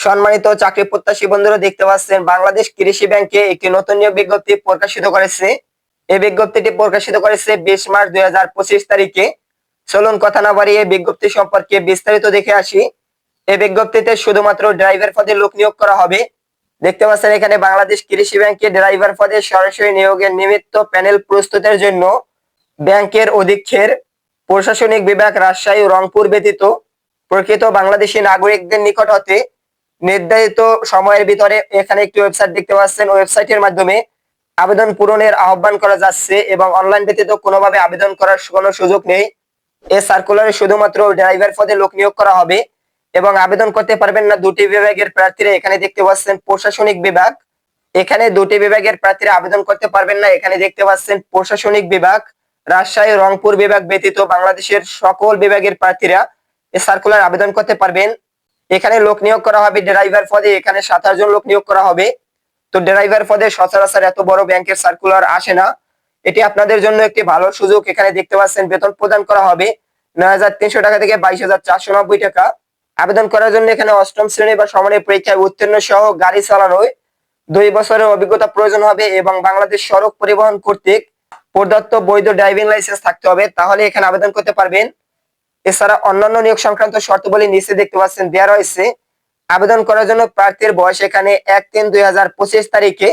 সম্মানিত চাকরি প্রত্যাশী বন্ধুরা দেখতে পাচ্ছেন, বাংলাদেশ কৃষি ব্যাংকে একটি নতুন নিয়োগ বিজ্ঞপ্তি প্রকাশিত করেছে। এই বিজ্ঞপ্তিটি প্রকাশিত করেছে বিশ মার্চ দুই তারিখে। চলুন কথা না বাড়িয়ে বিজ্ঞপ্তি সম্পর্কে বিস্তারিত দেখে আসি। এই বিজ্ঞপ্তিতে শুধুমাত্র ড্রাইভার পদে লোক নিয়োগ করা হবে। দেখতে পাচ্ছেন এখানে বাংলাদেশ কৃষি ব্যাংকে ড্রাইভার পদে সরাসরি নিয়োগের নিমিত্ত প্যানেল প্রস্তুতের জন্য ব্যাংকের অধীক্ষের প্রশাসনিক বিভাগ রাজশাহী রংপুর ব্যতীত প্রকৃত বাংলাদেশি নাগরিকদের নিকট হতে নির্ধারিত সময়ের ভিতরে এখানে একটি ওয়েবসাইট দেখতে পাচ্ছেন। ওয়েবসাইটের মাধ্যমে আবেদন পূরণের আহ্বান করা যাচ্ছে এবং অনলাইন ব্যতীত কোনোভাবে আবেদন করার কোনো সুযোগ নেই। এ সার্কুলারে শুধুমাত্র ড্রাইভার পদে লোক নিয়োগ করা হবে এবং আবেদন করতে পারবেন না দুটি বিভাগের প্রার্থীরা। এখানে দেখতে পাচ্ছেন প্রশাসনিক বিভাগ। এখানে দুটি বিভাগের প্রার্থীরা আবেদন করতে পারবেন না। এখানে দেখতে পাচ্ছেন প্রশাসনিক বিভাগ, রাজশাহী, রংপুর বিভাগ ব্যতীত বাংলাদেশের সকল বিভাগের প্রার্থীরা এ সার্কুলার আবেদন করতে পারবেন। এখানে লোক নিয়োগ করা হবে ড্রাইভার পদে, এখানে সাতাশ জন লোক নিয়োগ করা হবে। তো ড্রাইভার পদে সচরাচর এত বড় ব্যাংকের সার্কুলার আসে না। এটি আপনাদের জন্য একটি ভালো সুযোগ। এখানে দেখতে পাচ্ছেন বেতন প্রদান করা হবে নয় হাজার তিনশো টাকা থেকে বাইশ টাকা। আবেদন করার জন্য এখানে অষ্টম শ্রেণি বা সমানের পরীক্ষায় উত্তীর্ণ সহ গাড়ি চালানোয় দুই বছরের অভিজ্ঞতা প্রয়োজন হবে এবং বাংলাদেশ সড়ক পরিবহন কর্তৃক প্রদত্ত বৈধ ড্রাইভিং লাইসেন্স থাকতে হবে। তাহলে এখানে আবেদন করতে পারবেন। এছাড়া অন্যান্য নিয়োগ সংক্রান্ত শর্তাবলী নিচে দেখতে পাচ্ছেন দেওয়া রয়েছে, আবেদন করার জন্য প্রার্থীর বয়স এখানে এক তিন দুই তারিখে।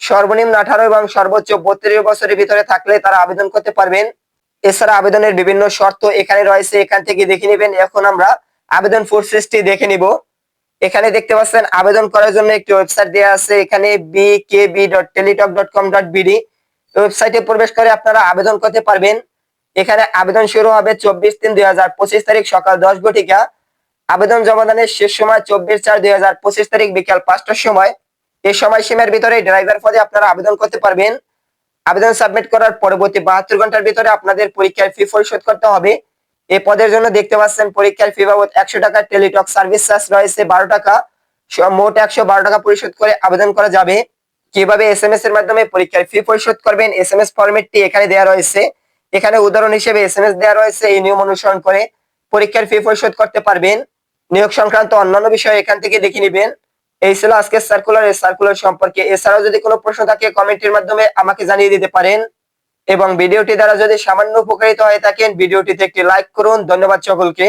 সর্বনিম্ন আঠারো এবং সর্বোচ্চ বত্রিশ বছরের ভিতরে থাকলে তারা আবেদন করতে পারবেন। এছাড়া আবেদনের বিভিন্ন শর্ত এখানে রয়েছে, এখান থেকে দেখে নেবেন। এখন আমরা আবেদন ফোর প্রসেসটি দেখে নিব। এখানে দেখতে পাচ্ছেন, আবেদন করার জন্য একটি ওয়েবসাইট দেওয়া আছে, এখানে BKB dot Teletalk dot com dot BD ওয়েবসাইটে প্রবেশ করে আপনারা আবেদন করতে পারবেন। এখানে আবেদন শুরু হবে চব্বিশ তিন দুই পঁচিশ তারিখ সকাল দশ ঘটিকা। আবেদন জমাদানের শেষ সময় চব্বিশ চার দুই পঁচিশ তারিখ বিকাল পাঁচটার সময়। এই সময়সীমার ভিতরে ড্রাইভার পদে আপনারা আবেদন করতে পারবেন। আবেদন সাবমিট করার পরবর্তী বাহাত্তর ঘণ্টার ভিতরে আপনাদের পরীক্ষার ফি পরিশোধ করতে হবে। এই পদের জন্য দেখতে পাচ্ছেন পরীক্ষার ফি বাবদ একশো টাকা, টেলিটক সার্ভিস চার্জ রয়েছে বারো টাকা। মোট একশো বারো টাকা পরিশোধ করে আবেদন করা যাবে। কীভাবে এস এম এস এর মাধ্যমে পরীক্ষার ফি পরিশোধ করবেন? এস এম এস ফরম্যাটটি এখানে দেওয়া রয়েছে। এখানে উদাহরণ হিসেবে এস এম এস দেওয়া রয়েছে। এই নিয়ম অনুসরণ করে পরীক্ষার ফি পরিশোধ করতে পারবেন। নিয়োগ সংক্রান্ত অন্যান্য বিষয় এখান থেকে দেখে নেবেন। এই ছিল আজকের সার্কুলার এই সার্কুলার সম্পর্কে এছাড়াও যদি কোনো প্রশ্ন থাকে কমেন্টের মাধ্যমে আমাকে জানিয়ে দিতে পারেন। এবং ভিডিওটি দ্বারা যদি সামান্য উপকারিত হয়ে থাকেন ভিডিওটিতে একটি লাইক করুন। ধন্যবাদ সকলকে।